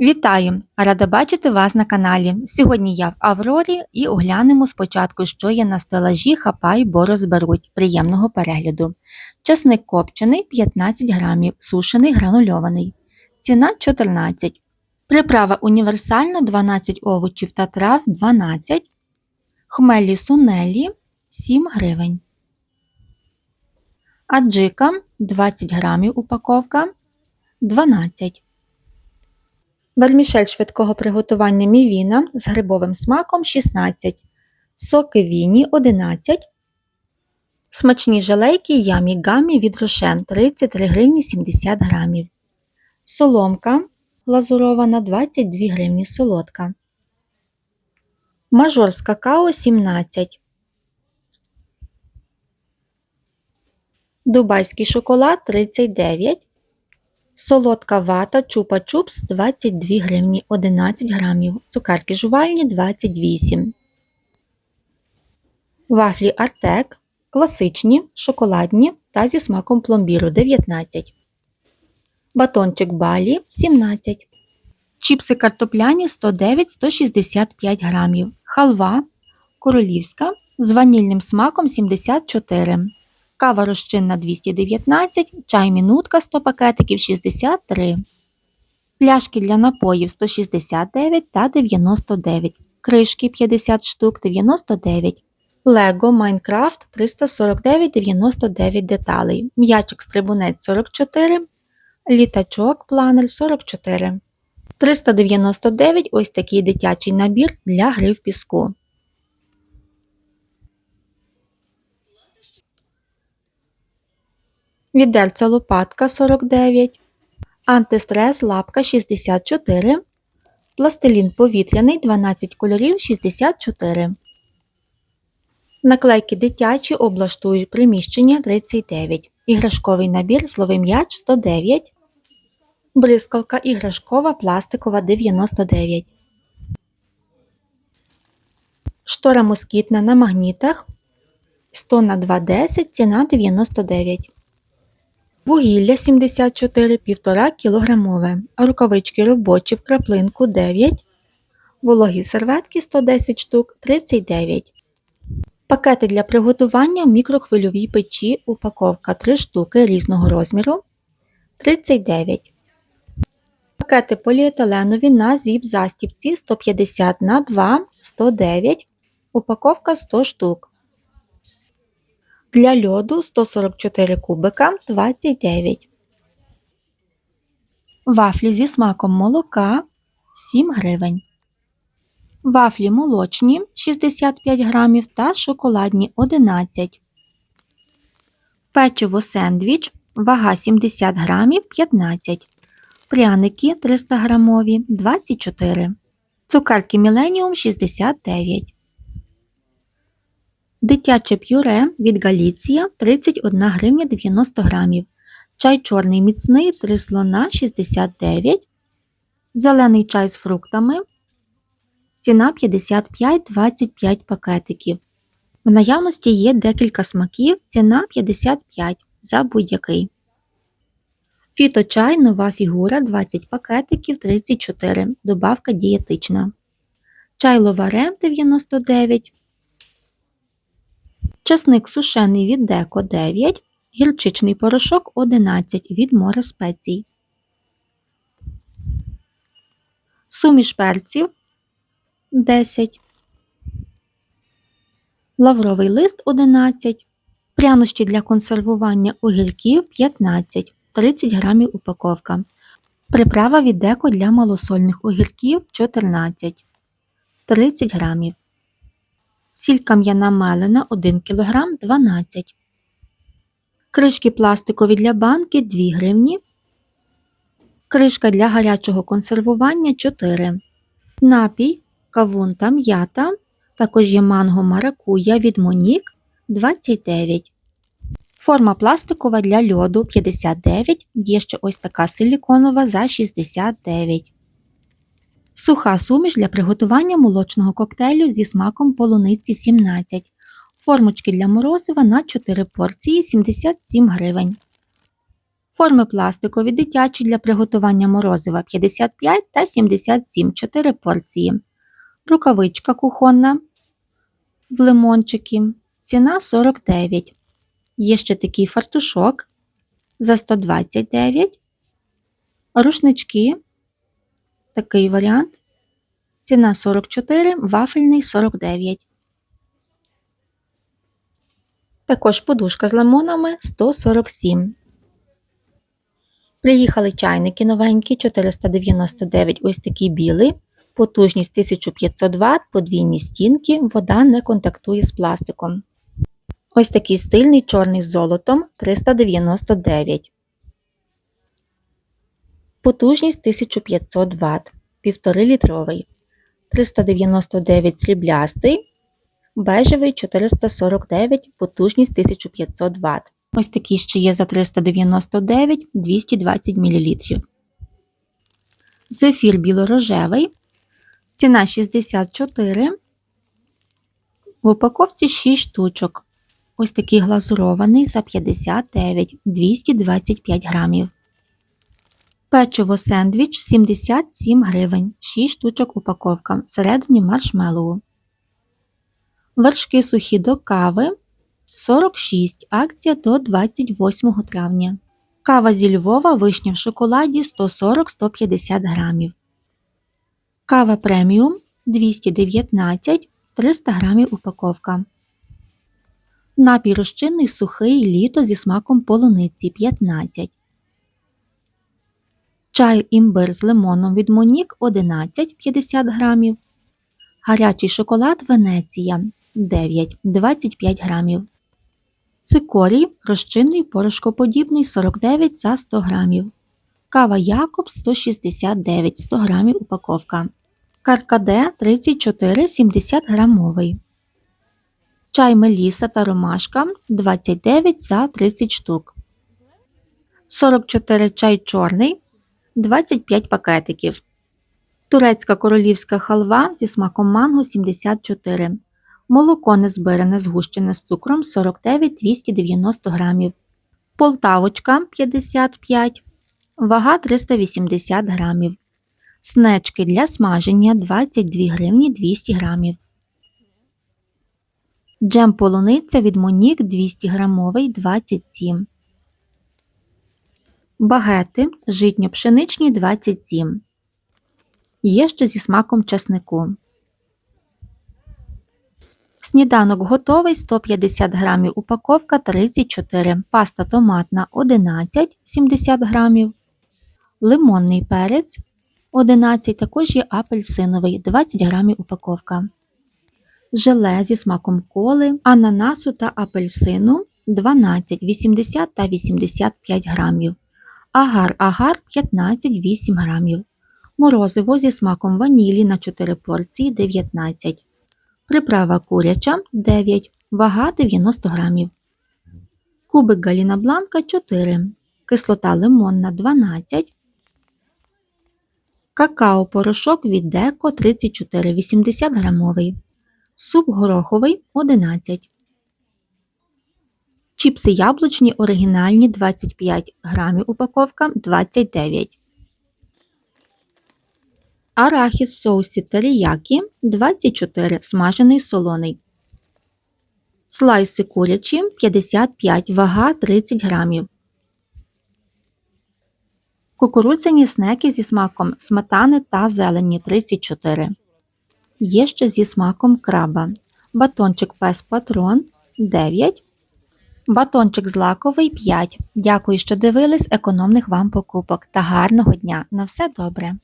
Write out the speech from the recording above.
Вітаю! Рада бачити вас на каналі. Сьогодні я в Аврорі і оглянемо спочатку, що є на стелажі хапай, бо розберуть. Приємного перегляду. Часник копчений 15 грамів, сушений гранульований. Ціна 14. Приправа універсальна 12 овочів та трав 12. Хмелі сунелі 7 гривень. Аджика 20 грамів упаковка 12. Вермішель швидкого приготування мівіна з грибовим смаком 16, соки віні 11, смачні желейки ямі гамі від рошен 33 гривні 70 грамів, соломка глазурована 22 гривні солодка, мажор з какао 17, дубайський шоколад 39 Солодка вата чупа-чупс 22 гривні 11 грамів. Цукерки жувальні 28. Вафлі Артек класичні, шоколадні та зі смаком пломбіру 19. Батончик балі 17. Чіпси картопляні 109-165 грамів. Халва королівська з ванільним смаком 74 кава розчинна 219, чай мінутка 100 пакетиків 63, пляшки для напоїв 169 та 99, кришки 50 штук 99, Лего Майнкрафт 349 99 деталей, м'ячик стрибунець 44, літачок планер 44. 399 ось такий дитячий набір для гри в піску. Відерця лопатка 49, антистрес лапка 64, пластилін повітряний 12 кольорів 64. Наклейки дитячі облаштують приміщення 39, іграшковий набір зловий м'яч 109, бризкалка іграшкова пластикова 99. Штора москітна на магнітах 100 на 210 ціна 99 вугілля 74 1,5 кг, рукавички робочі в краплинку 9, вологі серветки 110 штук 39. Пакети для приготування в мікрохвильовій печі упаковка 3 штуки різного розміру 39. Пакети поліетиленові на зіп застіпці 150 на 2 109, упаковка 100 штук. Для льоду 144 кубика 29. Вафлі зі смаком молока 7 гривень. Вафлі молочні 65 грамів та шоколадні 11. Печиво сендвіч вага 70 грамів 15. Пряники 300 грамові 24. Цукерки Міленіум 69. Дитяче пюре від Галіція 31 гривня 90 грамів. Чай чорний міцний 3 слона 69. Зелений чай з фруктами. Ціна 55-25 пакетиків. В наявності є декілька смаків. Ціна 55 за будь-який. Фіточай нова фігура 20 пакетиків 34. Добавка дієтична. Чай ловарем 99 часник сушений від деко 9, гірчичний порошок 11 від море спецій, суміш перців 10, лавровий лист 11, прянощі для консервування огірків 15, 30 грамів упаковка. Приправа від деко для малосольних огірків 14, 30 грамів сіль кам'яна мелена 1 кг 12 Кришки пластикові для банки 2 гривні. Кришка для гарячого консервування 4 Напій, кавун та м'ята. Також є манго маракуя від Монік 29 Форма пластикова для льоду 59 Є ще ось така силіконова за 69 Суха суміш для приготування молочного коктейлю зі смаком полуниці 17, формочки для морозива на 4 порції 77 гривень. Форми пластикові дитячі для приготування морозива 55 та 77 4 порції. Рукавичка кухонна в лимончики. Ціна 49. Є ще такий фартушок за 129. Рушнички. Такий варіант. Ціна 44, вафельний 49. Також подушка з лимонами 147. Приїхали чайники новенькі 499, ось такий білий. Потужність 1500 Вт, подвійні стінки, вода не контактує з пластиком. Ось такий стильний чорний з золотом 399. Потужність 1500 Вт, 1,5 літровий. 399 сріблястий, бежевий 449, потужність 1500 Вт. Ось такі ще є за 399 220 мл. Зефір білорожевий. Ціна 64. В упаковці 6 штучок. Ось такий глазурований за 59 225 грамів. Печиво сендвіч 77 гривень, 6 штучок упаковка, всередині маршмеллоу. Вершки сухі до кави 46, акція до 28 травня. Кава зі Львова вишня в шоколаді 140-150 грамів. Кава преміум 219 300 грамів упаковка. Напій розчинний сухий літо зі смаком полуниці 15. Чай імбир з лимоном від Монік 11 50 грамів. Гарячий шоколад Венеція 9 25 грамів. Цикорій розчинний порошкоподібний 49 за 100 грамів. Кава Якобс 169 100 грамів упаковка. Каркаде 34 70 грамовий. Чай Меліса та ромашка 29 за 30 штук. 44 чай чорний 25 пакетиків. Турецька королівська халва зі смаком манго 74. Молоко незбирене згущене з цукром 49-290 грамів. Полтавочка 55. Вага 380 грамів. Снечки для смаження 22 гривні 200 грамів. Джем полуниця від Монік 200 грамовий 27. Багети житньо-пшеничні 27. Є ще зі смаком часнику. Сніданок готовий 150 грамів упаковка 34. Паста томатна 11 70 грамів. Лимонний перець 11. Також є апельсиновий 20 грамів упаковка. Желе зі смаком коли, ананасу та апельсину 12, 80 та 85 грамів. Агар-агар 15-8 грамів. Морозиво зі смаком ванілі на 4 порції 19. Приправа куряча 9, вага 90 грамів. Кубик галіна бланка 4. Кислота лимонна 12. Какао порошок від деко 34 80 грамовий. Суп гороховий 11. Чіпси яблучні оригінальні 25 грамів упаковка 29. Арахіс в соусі теріякі 24 смажений солоний. Слайси курячі 55 вага 30 грамів. Кукурудзяні снеки зі смаком сметани та зелені 34. Є ще зі смаком краба. Батончик пес патрон 9. Батончик злаковий 5. Дякую, що дивились економних вам покупок та гарного дня. На все добре!